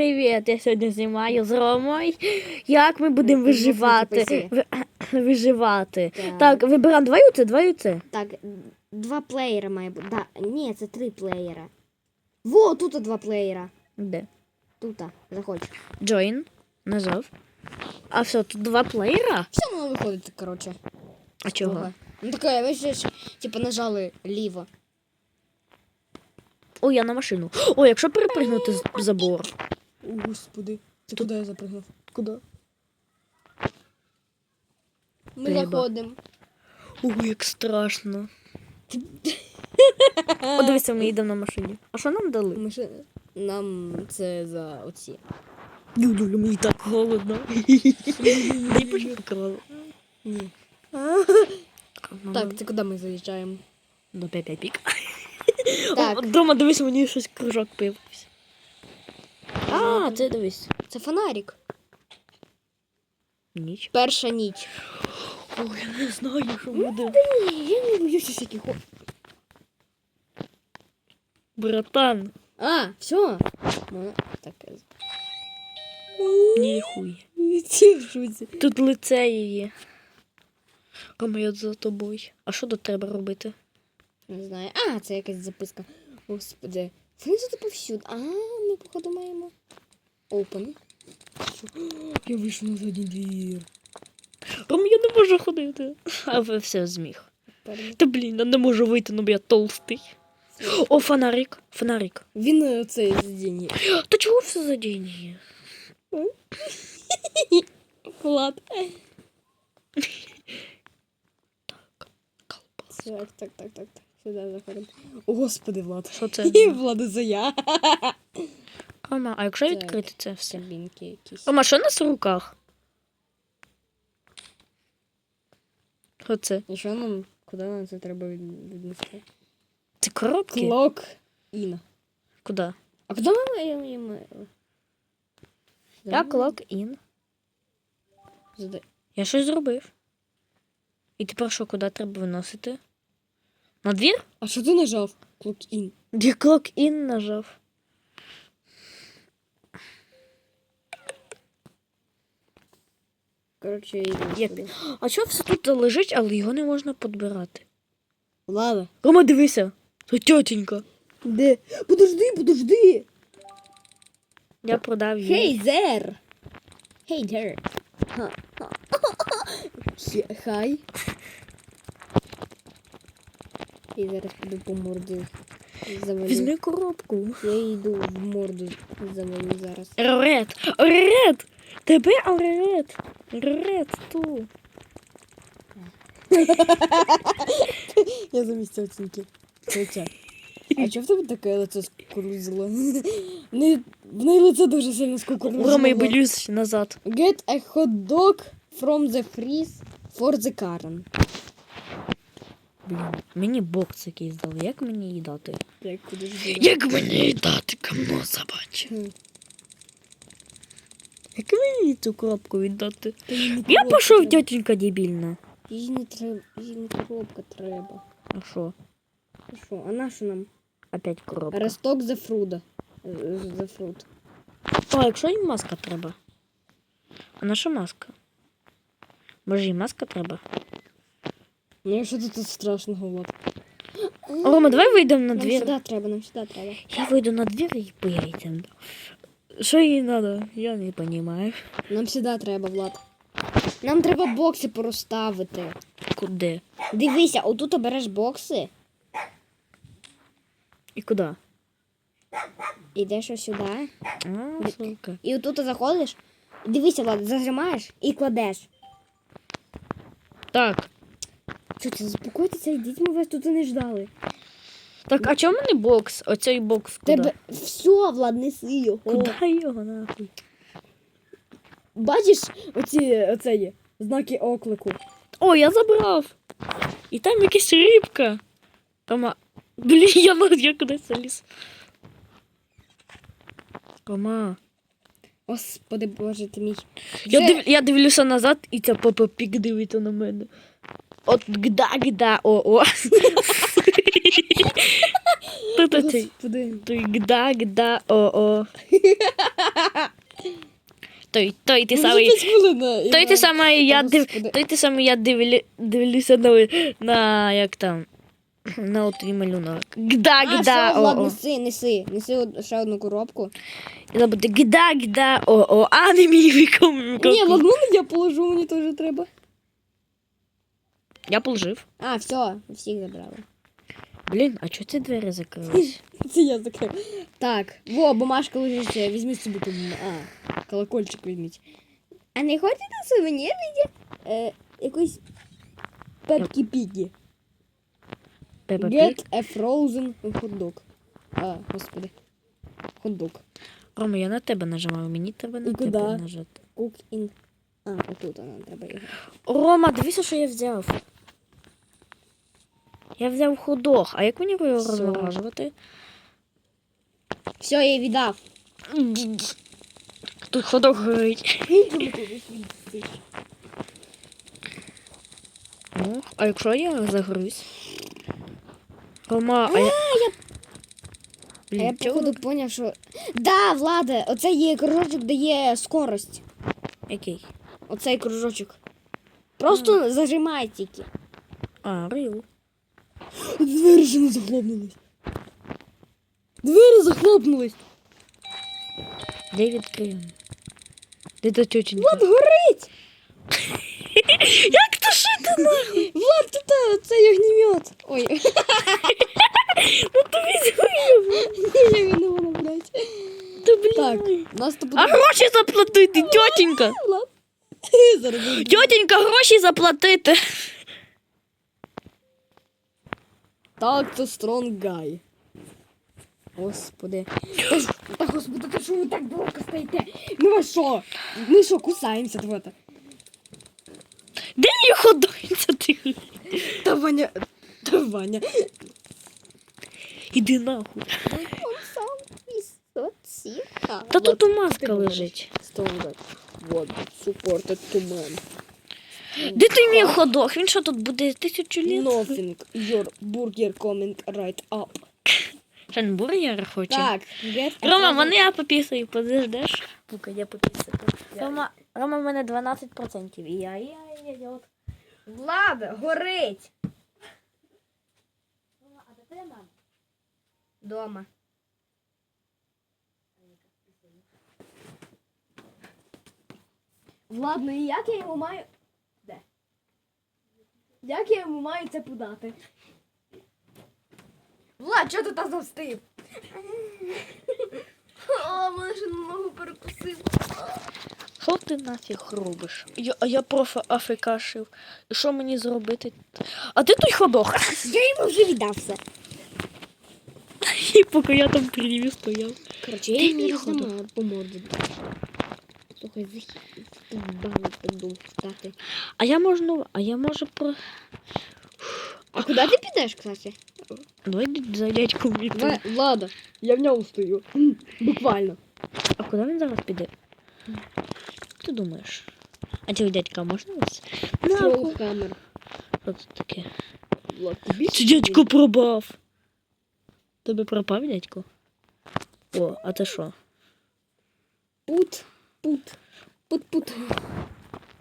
привіт! Я сьогодні знімаю з Ромою. Як ми будемо виживати? Ви- Виживати. Так. Так, вибираємо два оце, два оце. Так, два плеєра має бути. Да, ні, це три плеєра. Во, тут два плеєра. Де? Тут, заходь. Join. Нажав. А все, тут два плеєра? Все воно виходить, коротше. А чого? Ага. Ну таке, ви ж, типу, нажали ліво. О, я на машину. О, якщо перепригнути з забор. О, господи. Ти куди я запрыгнув? Куди? Ми Треба. заходимо. Ой, як страшно. О, дивися, ми їдемо на машині. А що нам дали? Ми ще... Нам це за оці. Люлю, мені так холодно. Дай покрывало. Ні. Так, це куди ми заїжджаємо? До п'ять пік. Так. Дома дивись, мені щось кружок появився. А, це дивись. Це фонарик. Ніч. Перша ніч. Ой, я не знаю, що буде. Я не боюся всяких. о- Братан. А, все. Так. Ні, хуй. Тішуся. Тут лице її. Рома, я за тобою. А що тут треба робити? Не знаю. А, це якась записка. Господи. Вони тут повсюди. А, ми походу маємо. Open. Що? Я вийшов на задній двір. Рома, я не можу ходити. А ви все зміг. Та блін, я не можу вийти, ну бо я толстий. О, фонарик. Фонарик. Він е, цей задіння. Та чого все за деньги? Влад. Колбас. Так, так, так, так, так. Сюди заходимо. О, господи, Влад. Що це? І Влада за я. Рома, а якщо відкрити це все? Кабінки якісь. Рома, що у нас в руках? Що це? І що нам? Куди нам це треба від- віднести? Це коробки? Клок. Іна. Куди? А куди ми маємо? Я клок ін. Задай. Я щось зробив. І тепер що, куди треба виносити? На двір? А що ти нажав? Клок ін. Я клок ін нажав. Коротше, я йду Як сюди. А чого все тут лежить, але його не можна підбирати? Влада. Рома, дивися. Це тьотенька. Де? Подожди, подожди. Я продав її. Hey there. Hey there. Ха, ха. Хе- Хай. Я зараз піду по морду завалю. Візьми коробку. Я йду в морду завалю зараз. Ред! Ред! Тебе Ред! Ред ту. Я замість оцінки. А чого в тебе таке лице скрузило? Не, в неї лице дуже сильно скукурузило. Рома, я боюсь назад. Get a hot dog from the freeze for the Karen. Блін, мені бокс якийсь дали. Як мені її дати? Як. Як мені її дати, кому собаче? Як мені цю коробку віддати? Я пішов, тітенька дебільна. Їй не треба, їй не коробка треба. А що? А що, а на що нам? Опять коробка. Росток за фруда. За фрут. О, якщо їм маска треба. А на що маска? Може, їй маска треба? Ну, що тут страшного, Влад? Рома, давай вийдемо на Нам двір. сюди треба, нам сюди треба. Я вийду на двір і поїдемо. Що їй треба? Я не розумію. Нам сюди треба, Влад. Нам треба бокси порозставити. Куди? Дивися, отут обереш бокси, І куди? ідеш ось сюди. А, сука. І отут заходиш. Дивися, Влад, зажимаєш і кладеш. Так. Це, заспокойтеся, йдіть, ми вас тут не ждали. Так, а чому не бокс? Оцей бокс куди? Тебе все, Влад, неси його. Куди його нахуй? Бачиш оці оце є, знаки оклику. О, я забрав. І там якась рибка. Рома. Блін, я, я кудись заліз. Рома. Господи боже ти мій. Я, див, я дивлюся назад, і ця папа пік дивиться на мене. От гда-гда, о-о. Той гда-гда, о-о. той, той ти самий. Той ти самий я див, той ти самий я дивлю, дивлюся на, на як там. На от малюнок. Гда, гда, о, о. неси, неси, неси ще одну коробку. І забути гда, гда, о, о, а не мій віком. Ні, Влад, можна я положу, мені теж треба. Я положив. А, все, всіх забрали. Блін, а чого ці двері закрились? Це я закрив. Так, во, бумажка лежить, е, візьміть собі тут. А, колокольчик візьміть. А не хочете сувенір від е, якоїсь пепкі пігі? Пепа Пік. Get a frozen hot dog. А, господи. Hot dog. Рома, я на тебе нажимав, мені треба на І тебе куди? нажати. Cook in. А, отут вона треба його. Рома, дивися, що я взяв. Я взяв ходох, а як мені його розморажувати? Все, я віддав. Тут ходок горить. Ну, а якщо я загрусь? Рома, а я. А я походу поняв, що. Да, Влада, оце є кружочок дає скорость. Який? Оцей кружочок. Просто зажимай тільки. А, рил. Двері ж не захлопнулись. Двері захлопнулись. Де відкриємо? Де та тьотенька? Влад горить! Як то шити нахуй? Влад, тут е, цей огнемет. Ой, Ну то візьми. я його не брати. Та блін. Так, нас тут А буде гроші заплатити, тьотенька. Влад. Тьотенька, гроші заплатити. Так, це strong guy. Господи. Та, ж- та господи, ти що ви так довго стоїте? Ми вас що? Ми що, кусаємося тут? Де мій ходоється ти? Та Ваня. Та Ваня. Іди нахуй. Та Та тут у маска лежить. Strong guy. Вот, supported to man. Де той мій ходок? Він що тут буде тисячу літ? Nothing. Your burger comment right up. Ще не бургер хоче? Так, get a Рома, мене я попісаю, подождеш? Ну-ка, я попісаю. Рома, Рома, в мене 12%. І я, і я, і я, я от. Влада, горить. А де твоя мама? Дома. Ладно, і як я йому маю. Як я йому маю це подати? Влад, що ти там завстив? О, мене ще ногу перекусив. Що ти нафіг робиш? Я, а я профи АФК шив. І що мені зробити? А де той ходок? Я йому вже віддав все. І поки я там при ній стояв. Короче, Ти я мій не ходок. знаю по морді. Слухай, багато так довго стати. А я можу, а я можу про. А куди ти підеш, кстати? Давай за дядьком йти. Влада, я в ньому стою. Буквально. А куди він зараз піде? Ти думаєш? А цього дядька можна ось? Нахуй. камер. Що це таке? Влад, тобі? Це дядько пропав. Тебе пропав дядько? О, а це що? Пут, Пут, пут, пут.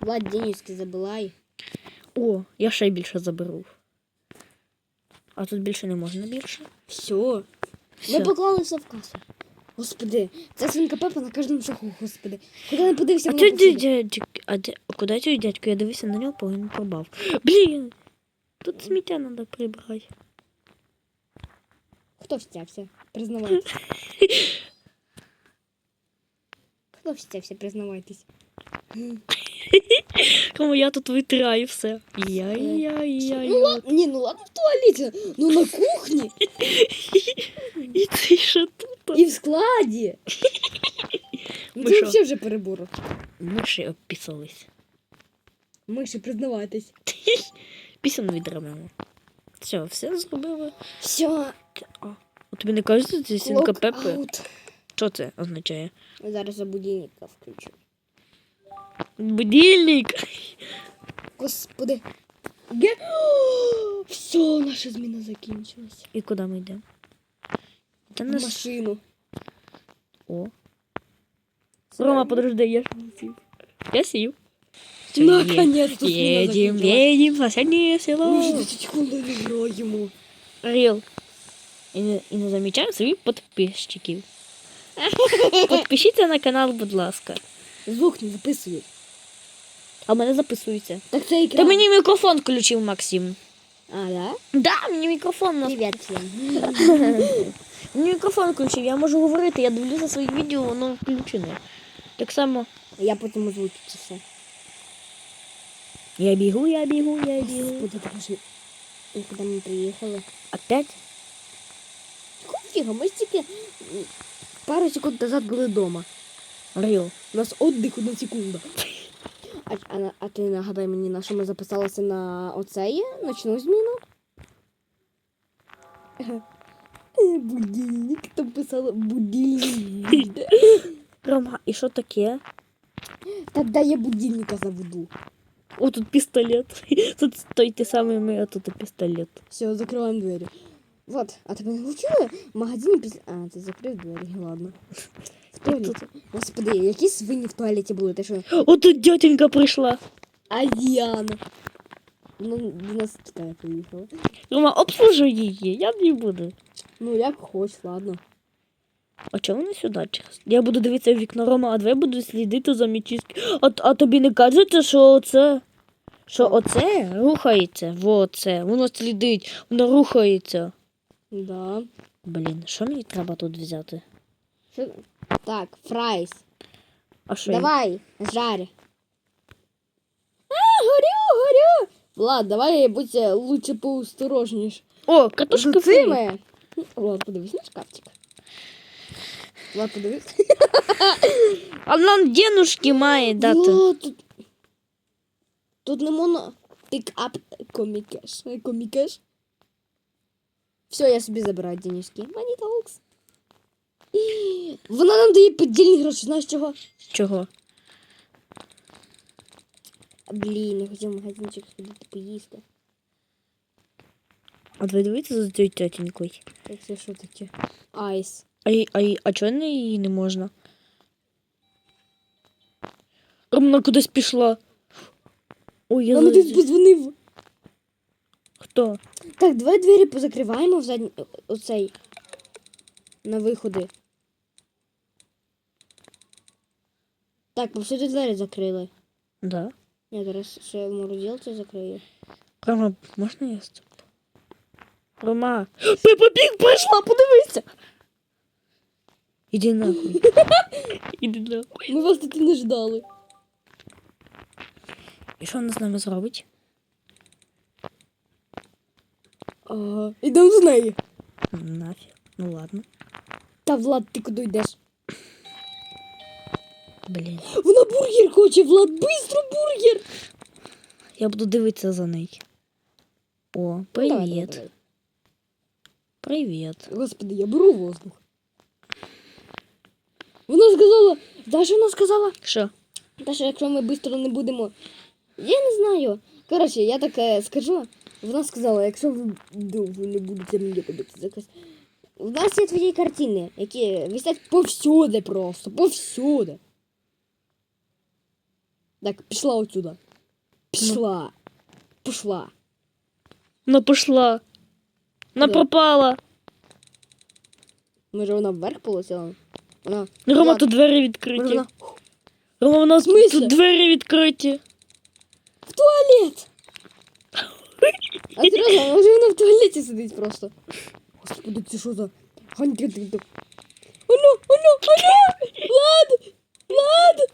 Влад, денежки забирай. О, я ще більше заберу. А тут більше не можна більше. Все. Ми Все. поклали все в касу. Господи, це свинка Пепа на кожному шагу, господи. Куди не подивився, А вона ти повсюди. дядько, а де, а куди цей дядько? Я дивився на нього, бо він пропав. Блін, тут сміття треба прибрати. Хто встявся? Признавайтесь. Хто встявся, признавайтесь. Кому я тут витираю все. Я, я, я, Ну я. ладно, ні, ну ладно в туалеті, ну на кухні І ти що тут? і в складі. Ну Ми це що? взагалі вже перебор. Миші обпісались. Миші, признавайтесь. Пісом відремемо. Все, все зробили. Все, А, у тобі не кажеться, це сінка Пепи? аут. Що це означає? Зараз я будильника включу. Будильник. Господи. Ге... Все, наша зміна закінчилась. І куди ми йдемо? Та В нас... машину. О, Рома, подожди, я ж не сів. Я сів. Наконец-то Едем, едем в соседнее Ми село. 10 секунд не граємо. Рил. І не, і не замічаємо своїх підписчиків. Підпишіться на канал, будь ласка. Звук не записують. А в мене записується. Так це екран. мені мікрофон включив, Максим. А, да? Да, мені мікрофон Привіт всім. Мені мікрофон включив, я можу говорити, я дивлюся свої відео, воно включене. Так само. Я потім озвучу це все. Я бігу, я бігу, я бігу. Господи, так що... І Куди ми приїхали? Опять? Фіга, ми ж тільки пару секунд назад були вдома. Рил. У нас отдих одна секунда. А, а, на- а ти нагадай мені, на що ми записалися на оцеї ночну зміну? Е, Будильник, там писало будильник. Рома, і що таке? Тогда я будильника заведу. О, тут пістолет. Тут той ти самий ми, а тут пістолет. Все, закриваємо двері. Вот, а навчили в магазині після. А, ти закрив двері, ладно. В туалеті. Господи, які свині в туалеті були? Ти що? О, тут дяденька прийшла. А Діана. Ну, до нас така приїхала. Рома, обслужуй її, я не буду. Ну, як хоч, ладно. А чого вони сюди через? Я буду дивитися в вікно Рома, а двоє буду слідити за мічиськи. А, а тобі не кажеться, що це. Що оце рухається? Во це. Воно слідить, воно рухається. Да. Блін, що мені треба тут взяти? Що? Так, фрайс. А що? Давай, жарь. А, горю, горю. Влад, давай будь е, лучше поосторожніш. О, катушка За Влад, подивись на шкафчик. Влад, подивись. А нам денушки має дати. Влад, тут... Тут не можна пік-ап комікеш. Комікеш. Все, я собі забираю денежки. Money talks. І Вона нам дає подільні гроші, знаєш чого? Чого? Блін, я хотів в магазинчик сходити поїсти. А ви дивіться за цією тетенькою. Так це що таке? Айс. А, й- а, й- а чого не її не можна? Ромна кудись пішла. Ой, я А ну за... подзвонив. Хто? Так, давай двері позакриваємо в задній оцей. На виходи. Так, повсюди двері закрили. Да. Я зараз ще в морозилці закрию. Рома, можна я з? Рома. Пепа Пік прийшла, подивися. Іди нахуй. Іди нахуй. Ми вас тут і не ждали. І що вона з нами зробить? Ага. Ідемо з нею. Нафіг. Ну ладно. Та Влад, ти куди йдеш? Блін. Вона бургер хоче, Влад, бистро бургер! Я буду дивитися за нею. О, Давай, привіт. давай, давай. Привіт. Господи, я беру воздух. Вона сказала, Даша вона сказала, Що? Даша, якщо ми швидко не будемо. Я не знаю. Коротше, я так скажу. Вона сказала, якщо ви довго не будете мені робити заказ. У нас є твої картини, які висять повсюди просто, повсюди. Так, пішла отсюда. Пішла. Пішла. Вона пішла. Вона Куди? пропала. Може вона вверх полетіла? Вона. Рома, Влад, тут двері може відкриті. вона Рома, у нас смислі? тут двері відкриті. в туалет! А серйозно, може вона в туалеті сидить просто. Господи, ну це що за гантин ти. Оно, оно, оно! Влад! Влад!